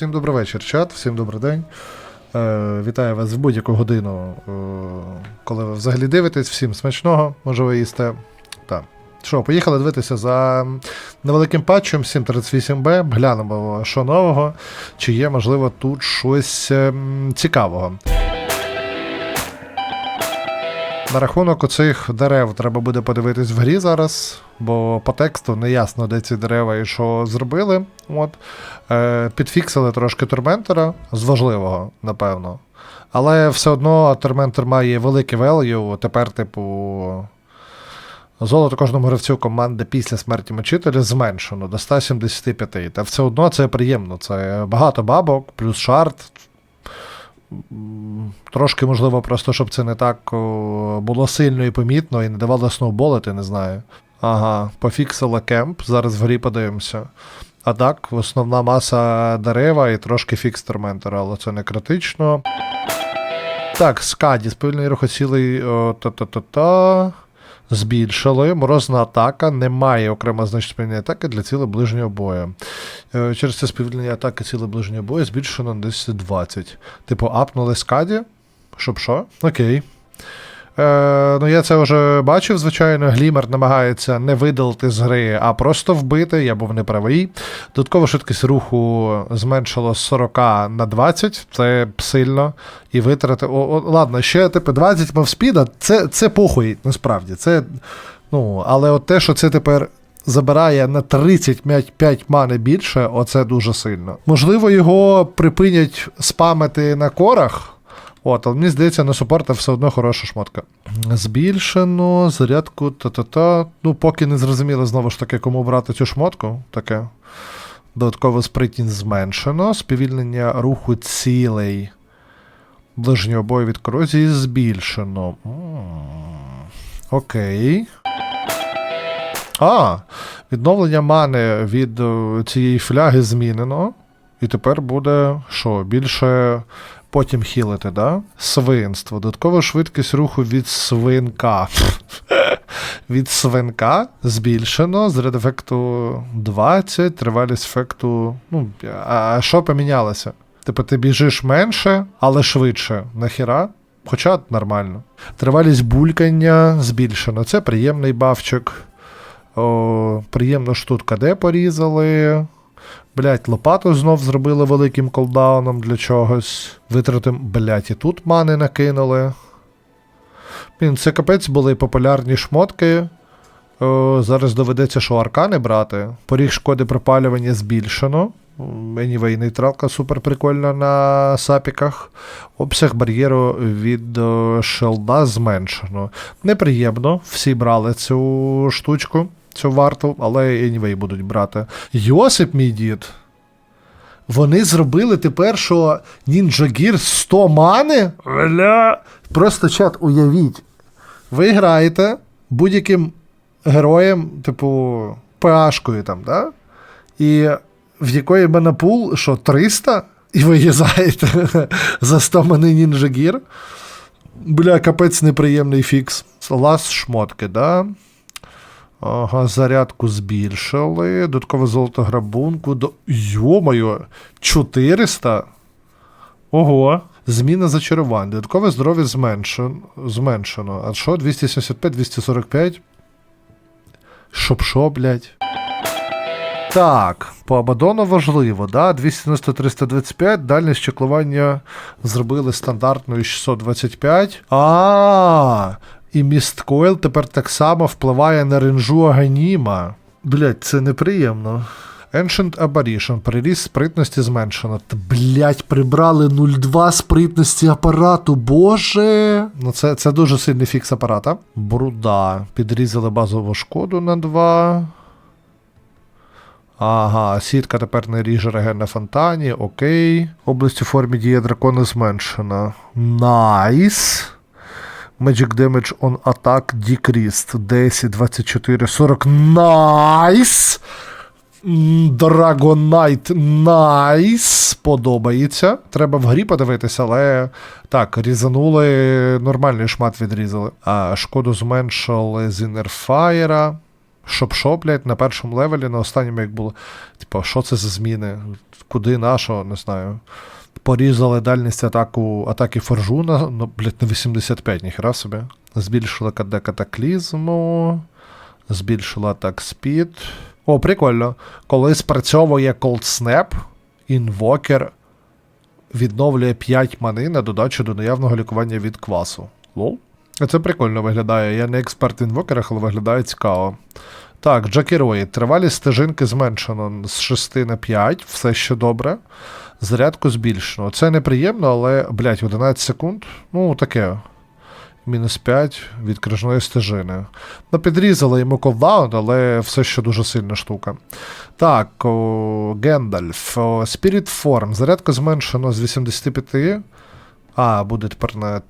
Всім добрий вечір, чат, всім добрий день. Е, вітаю вас в будь-яку годину, е, коли ви взагалі дивитесь. Всім смачного, може ви їсте. Так. Що, поїхали дивитися за невеликим патчем 738B. Глянемо, що нового, чи є, можливо, тут щось ем, цікавого. На рахунок оцих дерев треба буде подивитись в грі зараз, бо по тексту не ясно, де ці дерева і що зробили. От. Е, підфіксили трошки Торментера з важливого, напевно. Але все одно Торментер має великий value, тепер, типу. Золото кожному гравцю команди після смерті мучителя зменшено до 175. Та все одно це приємно. Це багато бабок, плюс шарт. Трошки, можливо, просто щоб це не так було сильно і помітно і не давало сноуболити, не знаю. Ага, пофіксила кемп, зараз в грі подивимося. А так, основна маса дерева і трошки фікс торментера, але це не критично. Так, скаді, сповільний рухоцілий та-та-та-та. Збільшили. Морозна атака. Немає окремо значення атаки для цілей ближнього бою. Е, Через це сповільнення атаки цілей ближнього бою збільшено на 10-20. Типу, апнули скаді. Щоб що? Окей. Е, ну, я це вже бачив, звичайно. Глімер намагається не видалити з гри, а просто вбити. Я був неправий. Додаткова швидкість руху зменшило з 40 на 20, це сильно. І витрати. О, о, ладно, ще типу 20 мовспіда, це, це похуй, насправді. Це, ну, але от те, що це тепер. Забирає на 35 мани більше, оце дуже сильно. Можливо, його припинять спамити на корах. От, але мені здається, на супорта все одно хороша шмотка. Збільшено, зарядку, та-та-та. Ну, поки не зрозуміло знову ж таки, кому брати цю шмотку. Таке. Додатково спритність зменшено. Сповільнення руху цілей ближнього бою від корозії збільшено. Окей. А, відновлення мани від е, цієї фляги змінено. І тепер буде що? Більше потім хілити, да? Свинство. Додаткова швидкість руху від свинка. від свинка збільшено. Заряд ефекту 20, тривалість ефекту. Ну, а що помінялося? Типу, ти біжиш менше, але швидше. Нахіра? Хоча нормально. Тривалість булькання збільшено. Це приємний бавчик. Приємно ж тут КД порізали. Блять, лопату знов зробили великим колдауном для чогось. Витратим, блять, і тут мани накинули. Блін, це капець були популярні шмотки. Зараз доведеться, що аркани брати. Поріг шкоди пропалювання збільшено. Anyway, нейтралка супер прикольна на сапіках. Обсяг бар'єру від о, шелда зменшено. Неприємно, всі брали цю штучку, цю варту, але anyway будуть брати. Йосип, мій дід. Вони зробили тепер, що Ninja Gear 100 мани? Бля. Просто чат, уявіть. Ви граєте будь-яким героєм, типу, PH-кою там, да? І в якої монопул, що 300? І ви їзаєте за 100 мани Ninja Gear? Бля, капець неприємний фікс. Лас шмотки, да? Ага, зарядку збільшили. Додаткове золото грабунку. До... Йо-моє, 400? Ого. Зміна зачарувань. Додаткове здоров'я зменшено. зменшено. А що? 275, 245? Щоб що, блядь? Так, по Абадону важливо, да? 290-325, дальність чеклування зробили стандартною 625. А, і місткойл тепер так само впливає на ренжу Аганіма. Блять, це неприємно. Ancient Apparition, приріст спритності зменшено. Блять, прибрали 0,2 спритності апарату, боже. Ну, це, це дуже сильний фікс апарата. Бруда. Підрізали базову шкоду на 2. Ага, сітка тепер не ріже реген на фонтані, окей. Область у формі дія дракона зменшена. Найс. Magic damage on attack decreased. 10, 24, 40. Найс! Драгонайт найс. Подобається. Треба в грі подивитися, але так, різанули, нормальний шмат відрізали. А шкоду зменшили з інерфаєра. Щоб що, блядь, на першому левелі, на останньому як було. Типа, що це за зміни? Куди нашого, не знаю. Порізали дальність атаку, атаки форжу на, ну, блядь, на 85, ніхера собі. Збільшила КД катаклізму. Збільшила атак спід. О, прикольно. Коли спрацьовує Cold Snap, інвокер відновлює 5 мани на додачу до наявного лікування від квасу. Лол. Це прикольно виглядає. Я не експерт в інвокерах, але виглядає цікаво. Так, Джакероїд. Тривалість стежинки зменшено з 6 на 5, все ще добре. Зарядку збільшено. Це неприємно, але, блядь, 11 секунд. Ну, таке. Мінус 5 від крижної стежини. Ну, підрізали йому ковдаун, але все ще дуже сильна штука. Так, о, Гендальф. Spirit Form. Зарядка зменшено з 85. А, буде тепер на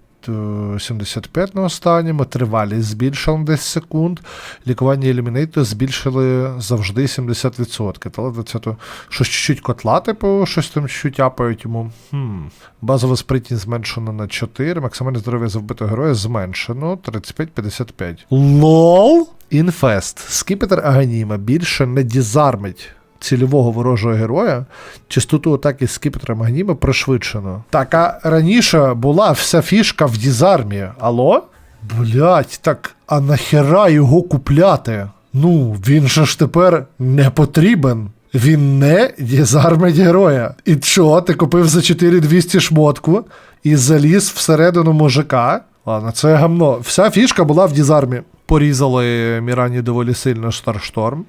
75 на останньому. Тривалість збільшили на 10 секунд. Лікування елімінейту збільшили завжди 70%. Але 20 щось чуть-чуть котла, типу, щось там чуть апають йому. Хм. Базова спритність зменшена на 4. Максимальне здоров'я за вбитого героя зменшено 35-55. ЛОЛ! Інфест. Скіпетр Аганіма більше не дізармить цільового ворожого героя. Частоту атаки з скіпетром Аганіма пришвидшено. Так, а раніше була вся фішка в дізармі. Алло? Блять, так, а нахера його купляти? Ну, він же ж тепер не потрібен. Він не дізармить героя. І що, ти купив за 4200 шмотку і заліз всередину мужика? Ладно, це гамно. Вся фішка була в дізармі. Порізали Мірані доволі сильно Старшторм.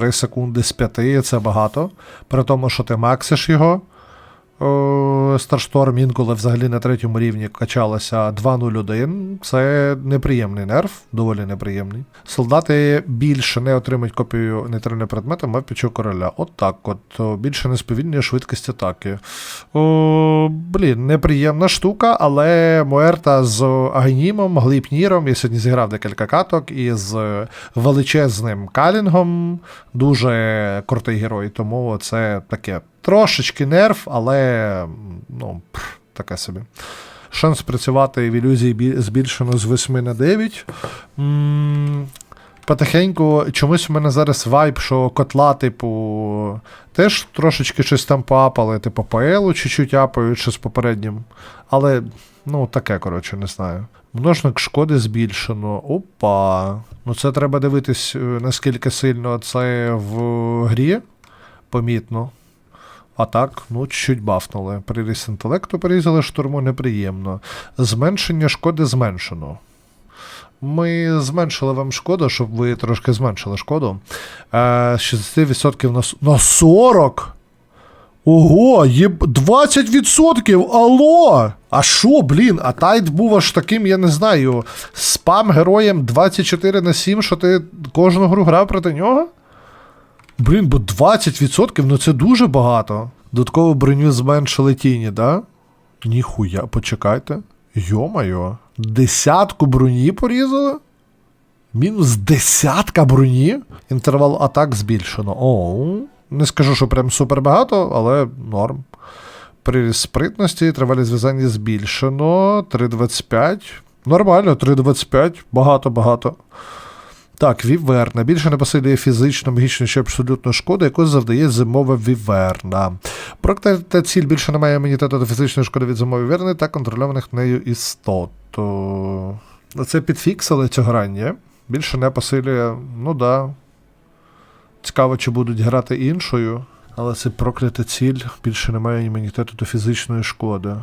3 секунди з 5 це багато. При тому, що ти максиш його. О, Старшторм інколи взагалі на третьому рівні качалося 2.01. Це неприємний нерв, доволі неприємний. Солдати більше не отримують копію нейтрального предмета мавпічого короля. От так от. Більше не сповільнює швидкість атаки. О, блін, неприємна штука, але Муерта з Агнімом, Гліпніром. Я сьогодні зіграв декілька каток із величезним Калінгом. Дуже крутий герой, тому це таке. Трошечки нерв, але ну, пф, таке собі. Шанс працювати в ілюзії збільшено з 8 на 9. м Потихеньку, чомусь у мене зараз вайб, що котла, типу, теж трошечки щось там поапали, типу, елу чуть-чуть апають, що з попереднім. Але, ну, таке, коротше, не знаю. Множник шкоди збільшено. Опа. Ну це треба дивитись, е, наскільки сильно це в грі. Помітно. А так, ну, чуть бафнули. Приріст інтелекту порізали штурму неприємно. Зменшення шкоди зменшено. Ми зменшили вам шкоду, щоб ви трошки зменшили шкоду. Е, 60% на, на 40? Ого, є 20%! Алло! А що, блін? А тайт був аж таким, я не знаю, спам героєм 24 на 7, що ти кожну гру грав проти нього? Блін, бо 20% ну це дуже багато. Додаткову броню зменшили тіні, да? Ніхуя, почекайте. Йо-майо. Десятку броні порізали? Мінус десятка броні? Інтервал атак збільшено. Оу. Не скажу, що прям супер багато, але норм. Приріст спритності, тривалість зв'язання збільшено. 3,25. Нормально, 3,25. Багато-багато. Так, віверна. Більше не посилює фізичну, магічну чи абсолютну шкоду, яку завдає зимова віверна. Проклята ціль більше не має імунітету до фізичної шкоди від зимової віверни та контрольованих нею істот. Це підфіксили цю грань, ні? Більше не посилює. Ну да. Цікаво, чи будуть грати іншою. Але це проклята ціль, більше немає імунітету до фізичної шкоди.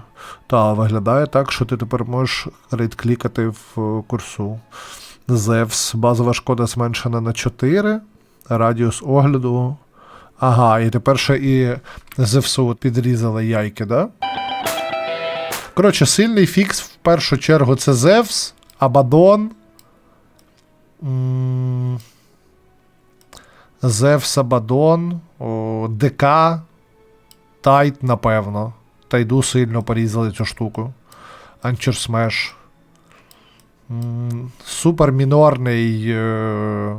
Та, виглядає так, що ти тепер можеш рейд-клікати в е, курсу. Зевс, базова шкода зменшена на 4, радіус огляду. Ага, і тепер ще і Зевсу підрізали яйки, да? Коротше, сильний фікс в першу чергу це Зевс, Абадон. Зевс, Абадон, ДК, Тайт, напевно. Тайду сильно порізали цю штуку. Анчер Смеш. М, Супер мінорний е,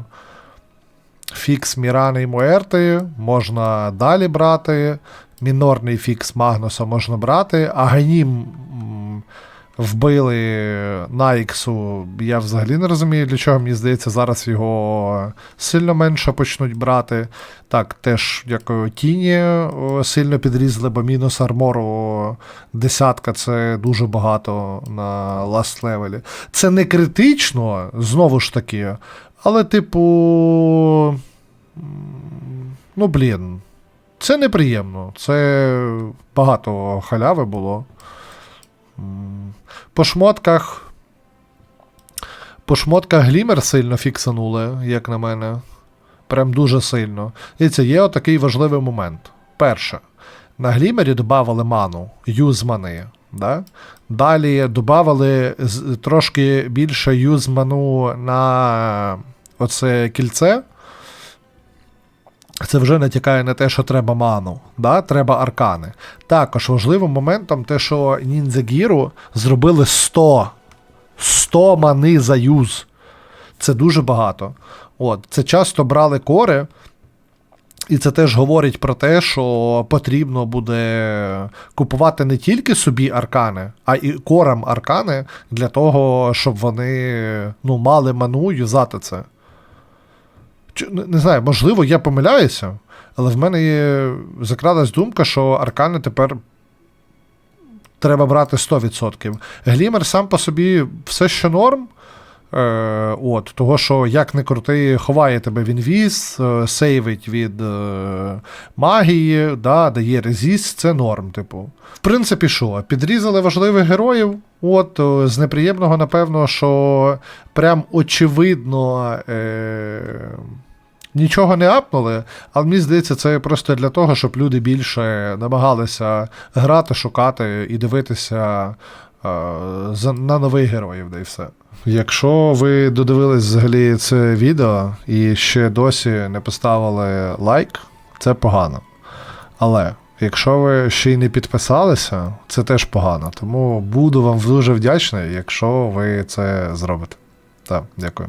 фікс Мірани і Муерти можна далі брати. Мінорний фікс Магнуса можна брати. Аганім вбили Найксу. Я взагалі не розумію, для чого мені здається, зараз його сильно менше почнуть брати. Так, теж як е, тіні сильно підрізали, бо мінус армору десятка це дуже багато на ласт левелі. Це не критично, знову ж таки, але, типу. Ну, блін. Це неприємно. Це багато халяви було. По шмотках. По шмотках глімер сильно фіксанули, як на мене. Прям дуже сильно. І це є отакий важливий момент. Перше. На глімері додавали ману, юз мани. Да? Далі додавали трошки більше юз ману на оце кільце. Це вже натякає на те, що треба ману, да? треба аркани. Також важливим моментом те, що Ніндзягіру зробили 100. 100 мани за юз. Це дуже багато. От, це часто брали кори, і це теж говорить про те, що потрібно буде купувати не тільки собі аркани, а і корам аркани для того, щоб вони ну, мали ману юзати це. Не, знаю, можливо, я помиляюся, але в мене є закралась думка, що аркани тепер треба брати 100%. Глімер сам по собі все ще норм. Е, от, того, що як не крути, ховає тебе він віз, е, сейвить від е, магії, да, дає резіст, це норм, типу. В принципі, що, підрізали важливих героїв. От, з неприємного, напевно, що прям очевидно. Е, Нічого не апнули, але мені здається, це просто для того, щоб люди більше намагалися грати, шукати і дивитися е, на нових героїв, да і все. Якщо ви додивились взагалі це відео і ще досі не поставили лайк, це погано. Але якщо ви ще й не підписалися, це теж погано. Тому буду вам дуже вдячний, якщо ви це зробите. Так, дякую.